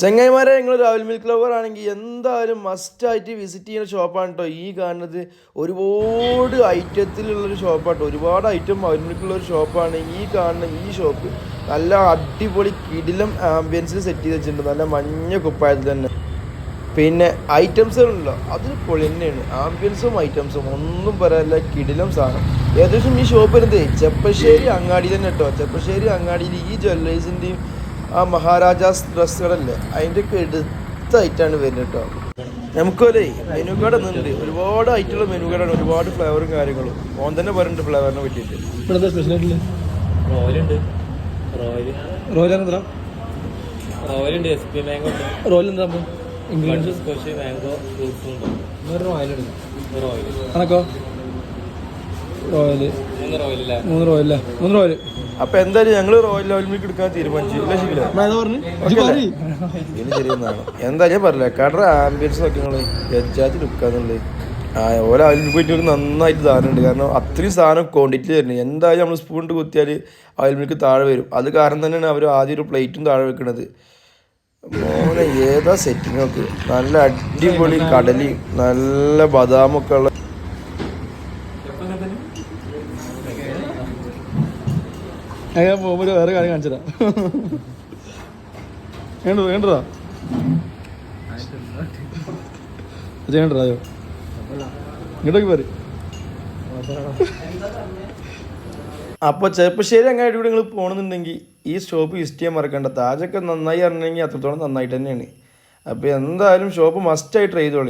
ചങ്ങായിമാരെ നിങ്ങൾ രാവിലെ മിൽക്ക് ലവർ ആണെങ്കിൽ എന്തായാലും മസ്റ്റായിട്ട് വിസിറ്റ് ചെയ്യുന്ന ഷോപ്പാണ് കേട്ടോ ഈ കാണുന്നത് ഒരുപാട് ഐറ്റത്തിലുള്ളൊരു ഷോപ്പാണ് ഒരുപാട് ഐറ്റം അവൈലബിൾ ഒരു ഷോപ്പാണ് ഈ കാണുന്ന ഈ ഷോപ്പ് നല്ല അടിപൊളി കിടിലം ആംബിയൻസിൽ സെറ്റ് ചെയ്ത് വെച്ചിട്ടുണ്ട്. നല്ല മഞ്ഞ കുപ്പായത്തിൽ തന്നെ. പിന്നെ ഐറ്റംസുകളുണ്ടല്ലോ അതിൽ പൊളി തന്നെയാണ്. ആംബിയൻസും ഐറ്റംസും ഒന്നും പറയാനില്ല. കിടിലം സാധനം. ഏകദേശം ഈ ഷോപ്പ് വരുന്നത് ചെപ്പശ്ശേരി അങ്ങാടി തന്നെ കേട്ടോ ചെപ്പശ്ശേരി അങ്ങാടിയിൽ ഈ ജ്വല്ലേഴ്സിന്റെയും ആ മഹാരാജാസ് ഡ്രസ്സുകളല്ലേ? അതിന്റെ ഒക്കെ എടുത്തായിട്ടാണ് വരുന്നത് കേട്ടോ. നമുക്കൊരു മെനു കാർഡ് നിന്ന് ഒരുപാട് ഐറ്റമുള്ള മെനു കാർഡാണ് ഒരുപാട് ഫ്ലേവറും കാര്യങ്ങളും. ഓൻ തന്നെ പറയുന്നുണ്ട് ഫ്ലേവറിനെ പറ്റിയിട്ട്. റോയലുണ്ട് റോയൽ റോയൽ എന്താ? റോയലുണ്ട് എസ് പി മാംഗോ ഉണ്ട്. റോയൽ എന്താ ഇംഗ്ലീഷ് സ്കോച്ച് മാംഗോ ഫ്രൂട്ട്സും ഉണ്ട്. ഒരു റോയൽ എടുക്കും റോയൽ കണക്കോ റോയൽ മൂന്ന് റോയലല്ലേ മൂന്ന് റോയൽ മൂന്ന് റോയൽ അപ്പൊ എന്തായാലും ഞങ്ങൾ റോയൽ ലെവൽ മിൽക്ക് എടുക്കാൻ തീരുമാനിച്ചു. ശരിയെന്നാണ്. എന്താ ഞാൻ പറഞ്ഞില്ല കടറ ആംബിയൻസ് ഒക്കെ നിങ്ങൾ ഗജാത്തി എടുക്കാന്നുള്ളത് ആ ഓരോ അതിൽ പോയിട്ട് ഒരു നന്നായിട്ട് സാധനമുണ്ട്. കാരണം അത്രയും സാധനം ക്വാണ്ടിറ്റി തരുന്നത് എന്തായാലും നമ്മൾ സ്പൂൺ ഇട്ട് കുത്തിയാൽ ഓയിൽ മിൽക്ക് താഴെ വരും. അത് കാരണം തന്നെയാണ് അവർ ആദ്യം ഒരു പ്ലേറ്റും താഴെ വെക്കുന്നത് മോനെ ഏതാ സെറ്റിംഗ് ഒക്കെ നല്ല അടിപൊളി കടലി നല്ല ബദാമൊക്കെ ഉള്ള ഞാൻ പോകുമ്പോൾ വേറെ കാര്യം കാണിച്ചതാ വേണ്ടത് വേണ്ടതാ? ചെയ്യണ്ടോ ഇങ്ങോട്ടേക്ക് പറ അപ്പോൾ ചെറുപ്പശ്ശേരി അങ്ങനെ കൂടെ നിങ്ങൾ പോകണമെന്നുണ്ടെങ്കിൽ ഈ ഷോപ്പ് വിസിറ്റ് ചെയ്യാൻ മറക്കണ്ട. താജൊക്കെ നന്നായി അറിഞ്ഞെങ്കിൽ അത്രത്തോളം നന്നായിട്ട് തന്നെയാണ്. അപ്പോൾ എന്തായാലും ഷോപ്പ് മസ്റ്റായി ട്രൈ ചെയ്തോളി.